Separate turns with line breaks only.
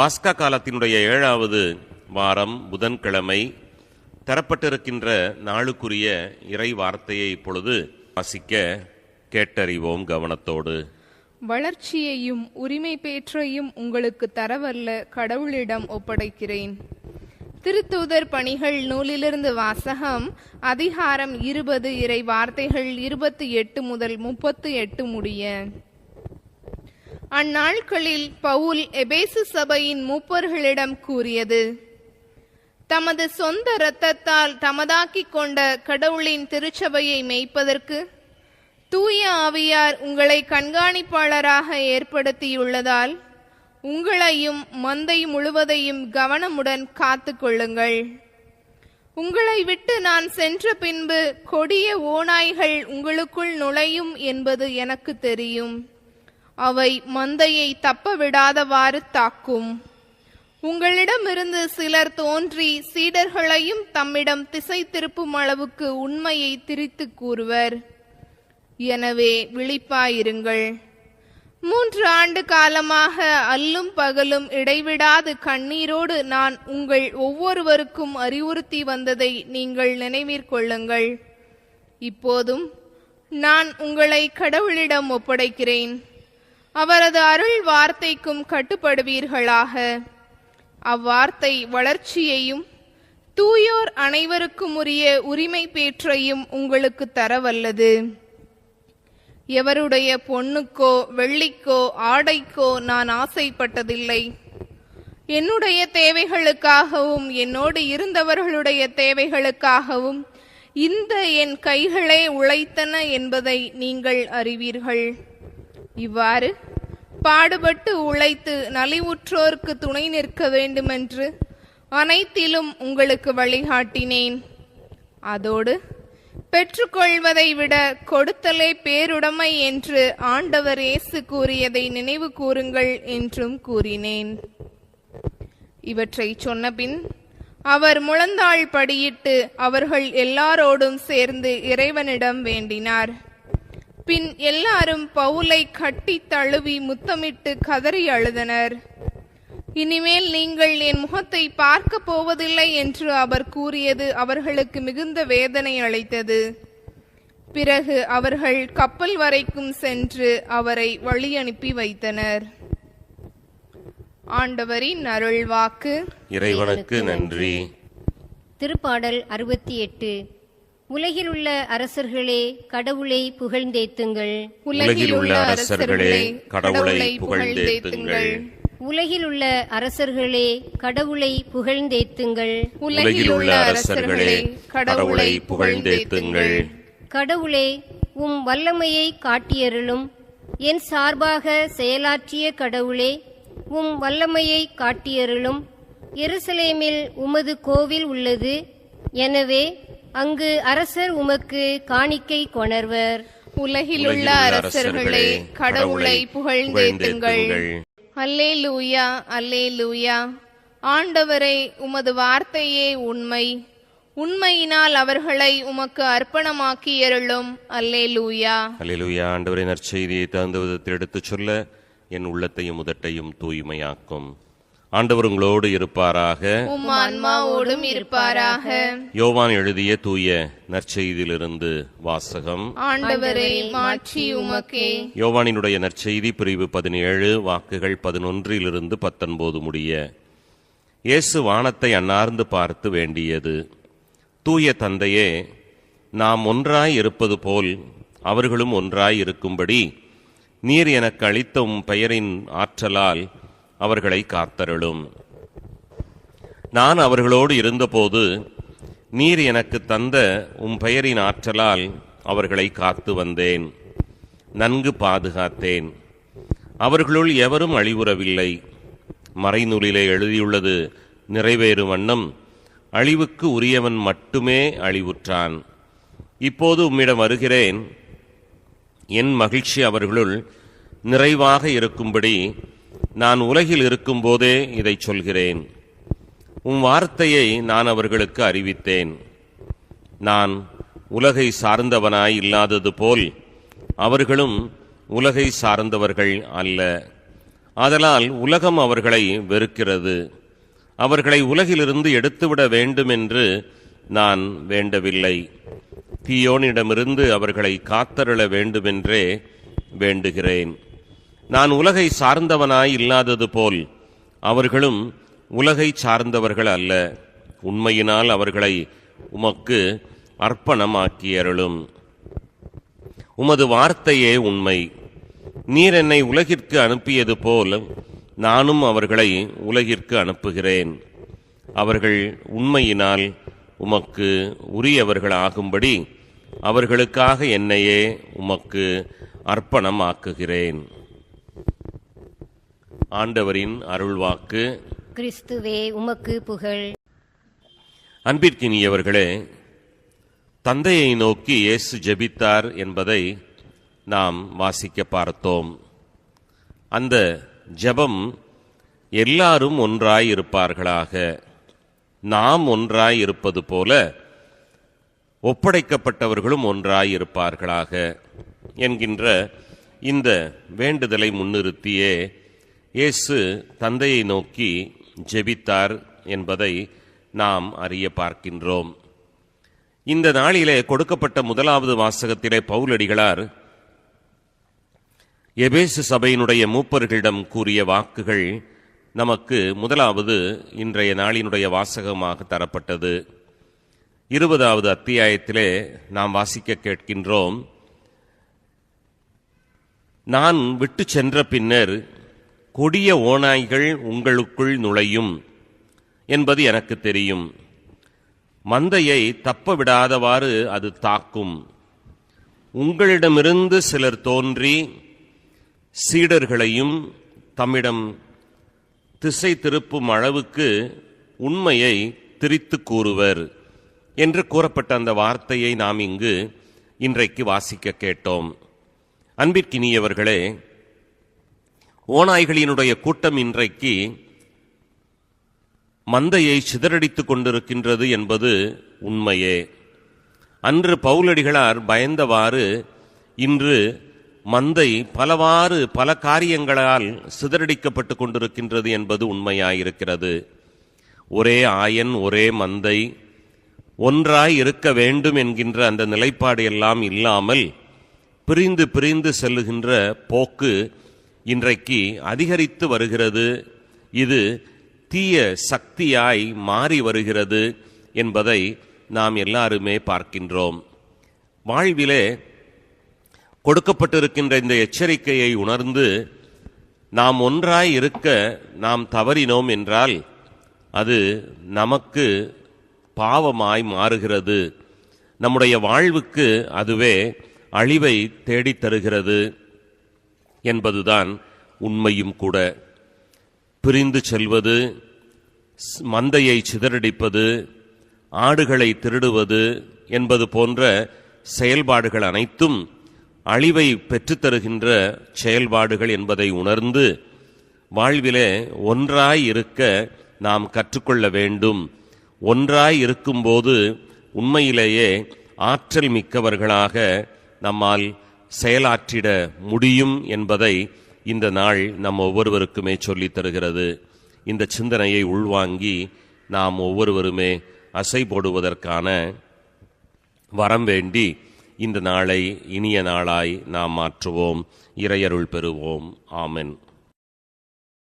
பாஸ்கா காலத்தினுடைய ஏழாவது வாரம் புதன்கிழமை தரப்பட்டிருக்கின்ற நாளுக்குரிய இறை வார்த்தையை இப்பொழுது வாசிக்க கேட்டறிவோம் கவனத்தோடு.
வளர்ச்சியையும் உரிமை பேற்றையும் உங்களுக்கு தரவல்ல கடவுளிடம் ஒப்படைக்கிறேன். திருத்தூதர் பணிகள் நூலிலிருந்து வாசகம் அதிகாரம் இருபது இறை வார்த்தைகள் இருபத்தி எட்டு முதல் முப்பத்து எட்டு முடிய. அந்நாட்களில் பவுல் எபேசு சபையின் மூப்பர்களிடம் கூறியது தமது சொந்த இரத்தத்தால் தமதாக்கிக் கொண்ட கடவுளின் திருச்சபையை மேய்ப்பதற்கு தூய ஆவியார் உங்களை கண்காணிப்பாளராக ஏற்படுத்தியுள்ளதால் உங்களையும் மந்தை முழுவதையும் கவனமுடன் காத்து கொள்ளுங்கள். உங்களை விட்டு நான் சென்ற பின்பு கொடிய ஓநாய்கள் உங்களுக்குள் நுழையும் என்பது எனக்கு தெரியும். அவை மந்தையை தப்ப விடாதவாறு தாக்கும். உங்களிடமிருந்து சிலர் தோன்றி சீடர்களையும் தம்மிடம் திசை திருப்பும் அளவுக்கு உண்மையை திரித்து கூறுவர். எனவே விழிப்பாயிருங்கள். மூன்று ஆண்டு காலமாக அல்லும் பகலும் இடைவிடாது கண்ணீரோடு நான் உங்கள் ஒவ்வொருவருக்கும் அறிவுறுத்தி வந்ததை நீங்கள் நினைவிற்கொள்ளுங்கள் இப்போதும் நான் உங்களை கடவுளிடம் ஒப்படைக்கிறேன். அவரது அருள் வார்த்தைக்கும் கட்டுப்படுவீர்களாக. அவ்வார்த்தை வளர்ச்சியையும் தூயோர் அனைவருக்கும் உரிய உரிமை பேற்றையும் உங்களுக்கு தரவல்லது. எவருடைய பொண்ணுக்கோ வெள்ளிக்கோ ஆடைக்கோ நான் ஆசைப்பட்டதில்லை. என்னுடைய தேவைகளுக்காகவும் என்னோடு இருந்தவர்களுடைய தேவைகளுக்காகவும் இந்த என் கைகளே உழைத்தன என்பதை நீங்கள் அறிவீர்கள். இவ்வாறு பாடுபட்டு உழைத்து நலிவுற்றோர்க்கு துணை நிற்க வேண்டுமென்று அனைத்திலும் உங்களுக்கு வழிகாட்டினேன். அதோடு பெற்றுக்கொள்வதை விட கொடுத்தலே பேருடைமை என்று ஆண்டவர் இயேசு கூறியதை நினைவு கூறுங்கள் என்றும் கூறினேன். இவற்றை சொன்னபின் அவர் முழந்தாள் படியிட்டு அவர்கள் எல்லாரோடும் சேர்ந்து இறைவனிடம் வேண்டினார். பின் எல்லாரும் பவுலை கட்டி தழுவி முத்தமிட்டு கதறி அழுதனர். இனிமேல் நீங்கள் என் முகத்தை பார்க்க போவதில்லை என்று அவர் கூறியது அவர்களுக்கு மிகுந்த வேதனை அளித்தது. பிறகு அவர்கள் கப்பல் வரைக்கும் சென்று அவரை வழி அனுப்பி வைத்தனர். ஆண்டவரின் அருள்வாக்கு.
இறைவனுக்கு நன்றி.
திருப்பாடல் அறுபத்தி எட்டு. உலகிலுள்ள அரசர்களே கடவுளை புகழ்ந்தேத்துங்கள்.
உலகில் உள்ள அரசர்களே கடவுளை புகழ்ந்தேத்துங்கள்.
உலகிலுள்ள அரசர்களே கடவுளை புகழ்ந்தேத்துங்கள்.
உலகில் உள்ள அரசர்களே கடவுளை புகழ்ந்தேத்துங்கள்.
கடவுளே உம் வல்லமையை காட்டியருளும். என் சார்பாக செயலாற்றிய கடவுளே உம் வல்லமையை காட்டியருளும். எருசலேமில் உமது கோவில் உள்ளது. எனவே அங்கு அரசர் உமக்கு காணிக்கை கொணர்வர்.
உலகிலுள்ள அரசர்களே கடவுளை புகழ்ந்தேத்துங்கள் அல்லே லூயா அல்லே லூயா ஆண்டவரை உமது வார்த்தையே உண்மை. உண்மையினால் அவர்களை உமக்கு அர்ப்பணமாக்கியருளும் அல்லே லூயா
அல்லேலூயா ஆண்டவரை நற்செய்தியை தகுந்த விதத்தில் எடுத்துச் சொல்ல என் உள்ளத்தையும் உதட்டையும் தூய்மையாக்கும். ஆண்டவர் உங்களோடு இருப்பாராக.
ஆன்மாவோடும் இருப்பாராக.
யோவான் எழுதிய தூய நற்செய்தியிலிருந்து வாசகம்.
ஆண்டவரை மாற்றி உமக்கே.
யோவானினுடைய நற்செய்தி பிரிவு பதினேழு வாக்குகள் பதினொன்றிலிருந்து பத்தொன்பது முடிய. இயேசு வானத்தை அன்னார்ந்து பார்த்து வேண்டியது. தூய தந்தையே நாம் ஒன்றாய் இருப்பது போல் அவர்களும் ஒன்றாய் இருக்கும்படி நீர் எனக்கு அளித்த உம் பெயரின் ஆற்றலால் அவர்களை காத்தருளும். நான் அவர்களோடு இருந்தபோது நீர் எனக்கு தந்த உம் பெயரின் ஆற்றலால் அவர்களை காத்து வந்தேன். நன்கு பாதுகாத்தேன். அவர்களுள் எவரும் அழிவுறவில்லை. மறைநூலிலே எழுதியுள்ளது நிறைவேறும் வண்ணம் அழிவுக்கு உரியவன் மட்டுமே அழிவுற்றான். இப்போது உம்மிடம் வருகிறேன். என் மகிழ்ச்சி அவர்களுள் நிறைவாக இருக்கும்படி நான் உலகில் இருக்கும்போதே இதைச் சொல்கிறேன். உம் வார்த்தையை நான் அவர்களுக்கு அறிவித்தேன். நான் உலகை சார்ந்தவனாய் இல்லாதது போல் அவர்களும் உலகை சார்ந்தவர்கள் அல்ல. ஆதலால் உலகம் அவர்களை வெறுக்கிறது. அவர்களை உலகிலிருந்து எடுத்துவிட வேண்டும் என்று நான் வேண்டவில்லை. தீயோனிடமிருந்து அவர்களை காத்தருள வேண்டுமென்றே வேண்டுகிறேன். நான் உலகை சார்ந்தவனாய் இல்லாதது போல் அவர்களும் உலகை சார்ந்தவர்கள் அல்ல. உண்மையினால் அவர்களை உமக்கு அர்ப்பணமாக்கியருளும். உமது வார்த்தையே உண்மை. நீர் என்னை உலகிற்கு அனுப்பியது போல் நானும் அவர்களை உலகிற்கு அனுப்புகிறேன். அவர்கள் உண்மையினால் உமக்கு உரியவர்களாகும்படி அவர்களுக்காக என்னையே உமக்கு அர்ப்பணமாக்குகிறேன். ஆண்டவரின் அருள்வாக்கு.
கிறிஸ்துவே உமக்கு புகழ்.
அன்பிற்கினியவர்களே தந்தையை நோக்கி இயேசு ஜெபித்தார் என்பதை நாம் வாசிக்க பார்த்தோம். அந்த ஜெபம் எல்லாரும் ஒன்றாய் இருப்பார்களாக நாம் ஒன்றாய் இருப்பது போல ஒப்படைக்கப்பட்டவர்களும் ஒன்றாய் இருப்பார்களாக என்கின்ற இந்த வேண்டுதலை முன்னிறுத்தியே இயேசு தந்தையை நோக்கி ஜெபித்தார் என்பதை நாம் அறிய பார்க்கின்றோம். இந்த நாளிலே கொடுக்கப்பட்ட முதலாவது வாசகத்திலே பவுலடிகளார் எபேசு சபையினுடைய மூப்பர்களிடம் கூறிய வாக்குகள் நமக்கு முதலாவது இன்றைய நாளினுடைய வாசகமாக தரப்பட்டது. இருபதாவது அத்தியாயத்திலே நாம் வாசிக்க கேட்கின்றோம். நான் விட்டு சென்ற பின்னர் கொடிய ஓநாய்கள் உங்களுக்குள் நுழையும் என்பது எனக்கு தெரியும். மந்தையை தப்ப விடாதவாறு அது தாக்கும். உங்களிடமிருந்து சிலர் தோன்றி சீடர்களையும் தம்மிடம் திசை திருப்பும் அளவுக்கு உண்மையை திரித்து கூறுவர் என்று கூறப்பட்ட அந்த வார்த்தையை நாம் இங்கு இன்றைக்கு வாசிக்க கேட்டோம். அன்பிற்கினியவர்களே ஓநாய்களினுடைய கூட்டம் இன்றைக்கு மந்தையை சிதறடித்துக் கொண்டிருக்கின்றது என்பது உண்மையே. அன்று பவுலடிகளார் பயந்தவாறு இன்று மந்தை பலவாறு பல காரியங்களால் சிதறடிக்கப்பட்டு கொண்டிருக்கின்றது என்பது உண்மையாயிருக்கிறது. ஒரே ஆயன் ஒரே மந்தை ஒன்றாய் இருக்க வேண்டும் என்கின்ற அந்த நிலைப்பாடு எல்லாம் இல்லாமல் பிரிந்து பிரிந்து செல்லுகின்ற போக்கு இன்றைக்கு அதிகரித்து வருகிறது. இது தீய சக்தியாய் மாறி வருகிறது என்பதை நாம் எல்லாருமே பார்க்கின்றோம். வாழ்விலே கொடுக்கப்பட்டிருக்கின்ற இந்த எச்சரிக்கையை உணர்ந்து நாம் ஒன்றாய் இருக்க நாம் தவறினோம் என்றால் அது நமக்கு பாவமாய் மாறுகிறது. நம்முடைய வாழ்வுக்கு அதுவே அழிவை தேடித் தருகிறது என்பதுதான் உண்மையும் கூட. பிரிந்து செல்வது ஸ்- மந்தையை சிதறடிப்பது ஆடுகளை திருடுவது என்பது போன்ற செயல்பாடுகள் அனைத்தும் அழிவை பெற்றுத்தருகின்ற செயல்பாடுகள் என்பதை உணர்ந்து வாழ்விலே ஒன்றாய் இருக்க நாம் கற்றுக்கொள்ள வேண்டும். ஒன்றாய் இருக்கும்போது உண்மையிலேயே ஆற்றல் மிக்கவர்களாக நம்மால் செயலாற்றிட முடியும் என்பதை இந்த நாள் நம் ஒவ்வொருவருக்குமே சொல்லித் தருகிறது. இந்த சிந்தனையை உள்வாங்கி நாம் ஒவ்வொருவருமே அசை போடுவதற்கான வரம் வேண்டி இந்த நாளை இனிய நாளாய் நாம் மாற்றுவோம். இறையருள் பெறுவோம். ஆமென்.